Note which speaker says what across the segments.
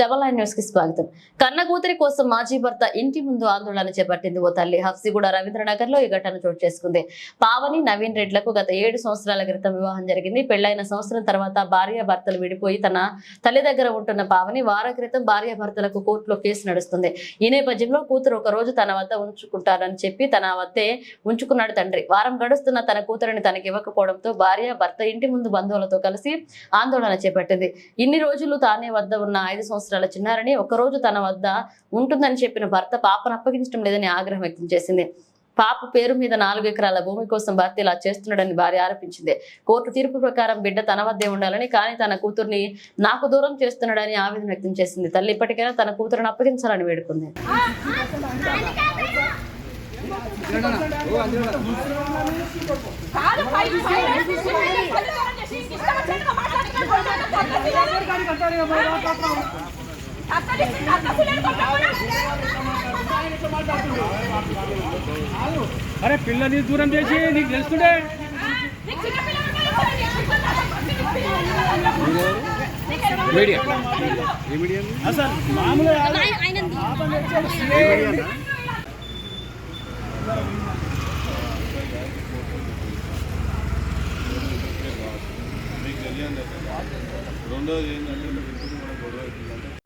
Speaker 1: Double nine న్యూస్కి స్వాగతం. కన్న కూతురి కోసం మాజీ భర్త ఇంటి ముందు ఆందోళన చేపట్టింది ఓ తల్లి. హఫ్సిగూడ రవీంద్రనగర్లో ఈ ఘటన చోటు చేసుకుంది. పావని నవీన్ రెడ్లకు గత ఏడు సంవత్సరాల క్రితం వివాహం జరిగింది. పెళ్ళైన సంవత్సరం తర్వాత భార్య భర్తలు విడిపోయి తన తల్లి దగ్గర ఉంటున్న పావని వార క్రితం భార్య భర్తలకు కోర్టులో కేసు నడుస్తుంది. ఈ నేపథ్యంలో కూతురు ఒక రోజు తన వద్ద ఉంచుకుంటారని చెప్పి తన వద్దే ఉంచుకున్నాడు తండ్రి. వారం గడుస్తున్న తన కూతురిని తనకి ఇవ్వకపోవడంతో భార్య భర్త ఇంటి ముందు బంధువులతో కలిసి ఆందోళన చేపట్టింది. ఇన్ని రోజులు తానే వద్ద ఉన్న ఐదు సంవత్సరాలు చిన్నారని ఒకరోజు తన వద్ద ఉంటుందని చెప్పిన భర్త పాపను అప్పగించడం లేదని ఆగ్రహం వ్యక్తం చేసింది పాప పేరు మీద నాలుగు ఎకరాల భూమి కోసం భర్త ఇలా చేస్తున్నాడని భార్య ఆరోపించింది కోర్టు తీర్పు ప్రకారం బిడ్డ తన వద్దే ఉండాలని కానీ తన కూతుర్ని నాకు దూరం చేస్తున్నాడని ఆవేదన వ్యక్తం చేసింది తల్లి ఇప్పటికైనా తన కూతురుని అప్పగించాలని వేడుకుంది
Speaker 2: అరే పిల్లని దూరం చేసి నీకు తెలుస్తుండే?
Speaker 3: నీకు నీకు.
Speaker 2: అసలు మామూలుగా
Speaker 4: రెండోది ఏంటంటే ఇంటికి కూడా గొడవ అవుతుందంటే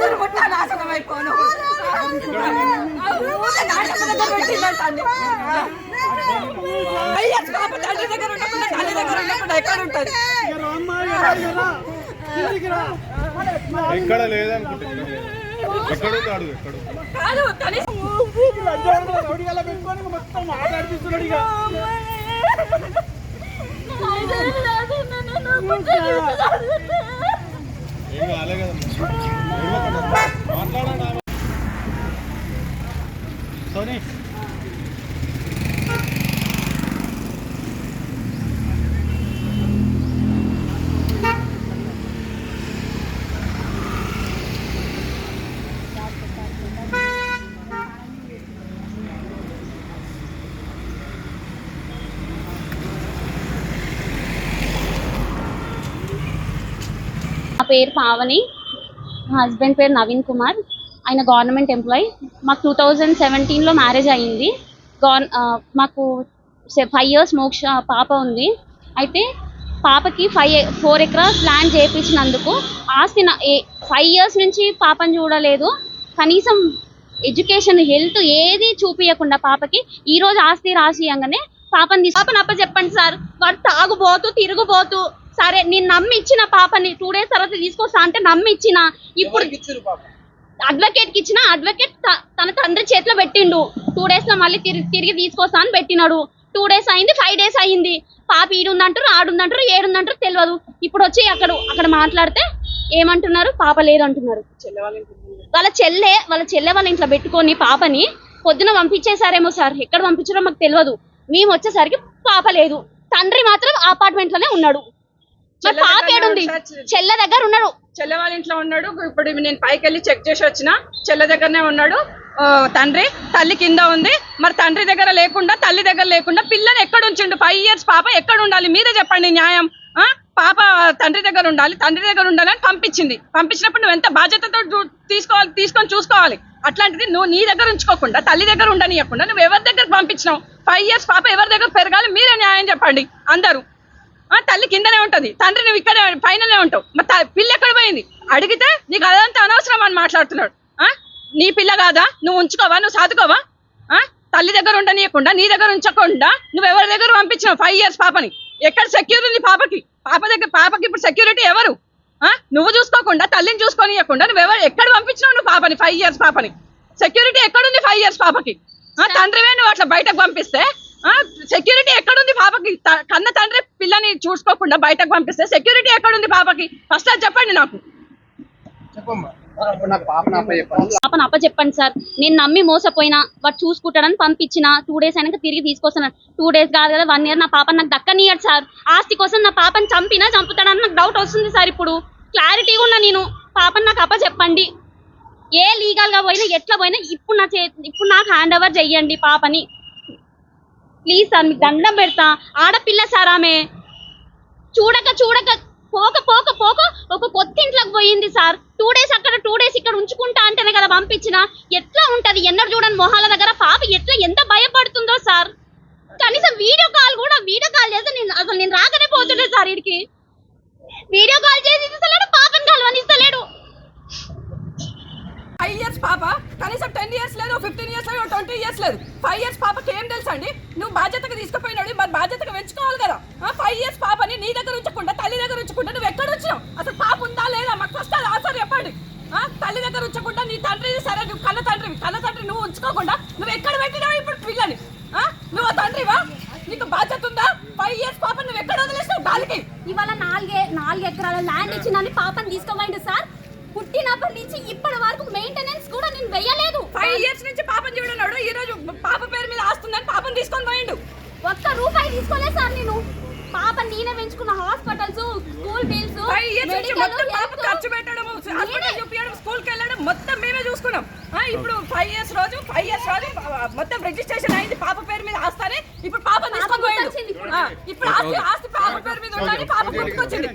Speaker 3: కాదు. పిల్లొద్దులు పుట్టా నాశనం అయిపోను. దగ్గర పెట్టిందంటాండి. అయ్యో, పాప తండ్రి దగ్గర ఉండకుండా తల్లి దగ్గర ఉండకుండా ఎక్కడ ఉంటుంది
Speaker 4: ఎక్కడ లేదనుకుంటే ఎక్కడ ఉంది అడుగు ఎక్కడ ఉంది?
Speaker 3: కాదు కనీసం
Speaker 2: మొత్తం మాట్లాడిపిస్తున్నాడు ఇక
Speaker 4: ఏం కాలే కదమ్మా ఏడవకండి. మాట్లాడండి ఆమె.
Speaker 2: సోనీ
Speaker 5: నా పేరు పావని మా హస్బెండ్ పేరు నవీన్ కుమార్ ఆయన గవర్నమెంట్ ఎంప్లాయ్. మాకు టూ థౌజండ్ సెవెంటీన్లో మ్యారేజ్ అయ్యింది గవర్ మాకు ఫైవ్ ఇయర్స్ మోక్ష పాప ఉంది. అయితే పాపకి ఫైవ్ ఫోర్ ఎకరాస్ ల్యాండ్ చేయించినందుకు ఆస్తి ఫైవ్ ఇయర్స్ నుంచి పాపను చూడలేదు. కనీసం ఎడ్యుకేషన్ హెల్త్ ఏది చూపించకుండా పాపకి ఈ రోజు ఆస్తి రాసి ఇవ్వగానే పాపని తీసు పాపని అప్ప చెప్పండి సార్. వాడు తాగుబోతూ తిరుగుబోతూ సరే నేను నమ్మి ఇచ్చిన పాపని టూ డేస్ తర్వాత తీసుకొస్తా అంటే నమ్మి ఇచ్చిన ఇప్పుడు అడ్వకేట్కి ఇచ్చిన అడ్వకేట్ తన తండ్రి చేతిలో పెట్టిండు. టూ డేస్లో మళ్ళీ తిరిగి తిరిగి తీసుకొస్తా అని పెట్టినాడు. టూ డేస్ అయింది ఫైవ్ డేస్ అయింది. పాప ఈడుందంటారు ఆడుందంటారు ఏడుందంటారు తెలియదు ఇప్పుడు వచ్చి అక్కడ అక్కడ మాట్లాడితే ఏమంటున్నారు? పాప లేదంటున్నారు. వాళ్ళ చెల్లె వాళ్ళ చెల్లె వాళ్ళ ఇంట్లో పెట్టుకొని పాపని పొద్దున పంపించేశారేమో సార్. ఎక్కడ పంపించారో మాకు తెలియదు మేము వచ్చేసరికి పాప లేదు. తండ్రి మాత్రం అపార్ట్మెంట్లోనే ఉన్నాడు. మరి పాప ఏడుంది? చెల్లె దగ్గర ఉన్నాడు.
Speaker 6: చెల్లె వాళ్ళ ఇంట్లో ఉన్నాడు. ఇప్పుడు నేను పైకి వెళ్ళి చెక్ చేసి వచ్చిన. చెల్లె దగ్గరనే ఉన్నాడు. తండ్రి తల్లి కింద ఉంది. మరి తండ్రి దగ్గర లేకుండా తల్లి దగ్గర లేకుండా పిల్లని ఎక్కడ ఉంచిండు? ఫైవ్ ఇయర్స్ పాప ఎక్కడ ఉండాలి? మీరే చెప్పండి న్యాయం. ఆ? పాప తండ్రి దగ్గర ఉండాలి తండ్రి దగ్గర ఉండాలని పంపించింది. పంపించినప్పుడు నువ్వు ఎంత బాధ్యతతో తీసుకోవాలి తీసుకొని చూసుకోవాలి? అట్లాంటిది నువ్వు నీ దగ్గర ఉంచుకోకుండా తల్లి దగ్గర ఉండనియకుండా నువ్వు ఎవరి దగ్గర పంపించినావు? ఫైవ్ ఇయర్స్ పాప ఎవరి దగ్గర పెరగాలి? మీరే న్యాయం చెప్పండి అందరూ. ఆ తల్లి కిందనే ఉంటది. తండ్రి నువ్వు ఇక్కడే పైననే ఉంటావు. మరి పిల్ల ఎక్కడ పోయింది? అడిగితే నీకు అదంతా అనవసరం అని మాట్లాడుతున్నాడు. ఆ? నీ పిల్ల కాదా? నువ్వు ఉంచుకోవా? నువ్వు సాదుకోవా? ఆ? తల్లి దగ్గర ఉండనీయకుండా నీ దగ్గర ఉంచకుండా నువ్వు ఎవరి దగ్గర పంపించినావు? ఫైవ్ ఇయర్స్ పాపని. ఎక్కడ సెక్యూరిటీ ఉంది పాపకి? పాప దగ్గర పాపకి ఇప్పుడు సెక్యూరిటీ ఎవరు? ఆ? నువ్వు చూసుకోకుండా తల్లిని చూసుకోనియకుండా నువ్వు ఎవరు ఎక్కడ పంపించినావు నువ్వు పాపని? ఫైవ్ ఇయర్స్ పాపని. సెక్యూరిటీ ఎక్కడుంది ఫైవ్ ఇయర్స్ పాపకి? ఆ తండ్రివే నువ్వు అట్లా బయటకు పంపిస్తే ఆ సెక్యూరిటీ ఎక్కడుంది పాపకి? త- కన్న తండ్రి పిల్లని చూసుకోకుండా బయటకు పంపిస్తే సెక్యూరిటీ ఎక్కడుంది పాపకి? ఫస్ట్ అది చెప్పండి నాకు.
Speaker 5: పాపను అప్ప చెప్పండి. సార్. నేను నమ్మి మోసపోయినా వాడు చూసుకుంటాడని పంపించిన టూ డేస్ అయినాక తిరిగి తీసుకొస్తాను టూ డేస్ కాదు కదా వన్ ఇయర్ నా పాప నాకు దక్కనియడు సార్. ఆస్తి కోసం నా పాపని చంపినా చంపుతాడని నాకు డౌట్ వస్తుంది సార్ ఇప్పుడు. క్లారిటీగా ఉన్నా నేను. పాపని నాకు అప్ప చెప్పండి. ఏ లీగల్గా పోయినా ఎట్లా పోయినా ఇప్పుడు నా చే ఇప్పుడు నాకు హ్యాండ్ ఓవర్ చెయ్యండి పాపని. ప్లీజ్ సార్ మీకు దండం పెడతా. ఆడపిల్ల సార్ ఆమె. చూడక చూడక పోక పోక పోక ఒక కొత్త ఇంట్లోకి పోయింది సార్. టూ డేస్ అక్కడ టూ డేస్ ఇక్కడ ఉంచుకుంటా అంటేనే కదా పంపించిన. ఎట్లా ఉంటది? ఎన్నడూ చూడని మొహాల దగ్గర పాప ఎట్లా ఎంత భయపడుతుందో సార్. కనీసం వీడియో కాల్ కూడా వీడియో కాల్ చేస్తే నేను అసలు నేను రాకనే పోతుండే సార్ వీడికి వీడియో కాల్ చేసి ఇస్తలేడు పాపని కలవనిస్తలేడు.
Speaker 6: ఫైవ్ ఇయర్స్ పాప కనీసం టెన్ ఇయర్స్ లేదు ఫిఫ్టీన్ ఇయర్స్ లేదు ట్వంటీ ఇయర్స్ లేదు. ఫైవ్ ఇయర్స్ పాపకి ఏం తెలుసా అండి? నువ్వు బాధ్యతగా తీసుకుపోయినాడు మరి బాధ్యతగా పెంచుకోవాలి కదా. ఫైవ్ ఇయర్స్ పాపని నీ దగ్గర ఉంచకుండా తల్లి దగ్గర ఉంచకుండా నువ్వు ఎక్కడ వచ్చినావు? అసలు పాప ఉందా లేదా? మాకు ఫస్ట్ అది ఆన్సర్ చెప్పండి తల్లి దగ్గర ఉంచకుండా నీ తండ్రి సరే నువ్వు కన్న తండ్రివి. కన్న తండ్రి నువ్వు ఉంచుకోకుండా నువ్వు ఎక్కడ పెట్టినావు ఇప్పుడు పిల్లని? నువ్వు తండ్రివా? నీకు బాధ్యత ఉందా? ఫైవ్ ఇయర్స్ పాప నువ్వు ఎక్కడ వదిలేసినావు? గాలికి.
Speaker 7: ఇవాళ నాలుగే నాలుగు ఎకరాల ల్యాండ్ ఇచ్చిందని పాపని తీసుకోమైంది సార్. పుట్టినప్పటి నుంచి ఇప్పటి వరకు మెయింటెనెన్స్ కూడా నేను వెయ్యలేదు
Speaker 6: ఫైవ్ ఇయర్స్ నుంచి పాపని చూడన్నాడు ఈ రోజు పాప పేరు మీద ఆస్తుందని పాపని తీసుకొని పోయిండు.
Speaker 7: ఒక్క రూపాయి తీసుకోలేదు సార్ నేను. పాప నేనే పెంచుకున్న. హాస్పిటల్స్ స్కూల్ బిల్స్
Speaker 6: మొత్తం పాప ఖర్చు పెట్టడం హాస్పిటల్ చూపించడం స్కూల్కి వెళ్ళడం మొత్తం మేమే చూసుకున్నాం. ఆ, ఇప్పుడు ఫైవ్ ఇయర్స్ రోజు ఫైవ్ ఇయర్స్ రోజు మొత్తం రిజిస్ట్రేషన్ అయింది పాప పేరు మీద ఆస్తానే ఇప్పుడు పాప తీసుకొని
Speaker 7: ఇప్పుడు.
Speaker 6: ఆ, ఇప్పుడు ఆస్తి ఆస్తి పాప పేరు మీద ఉందని పాప గుర్తుకొచ్చింది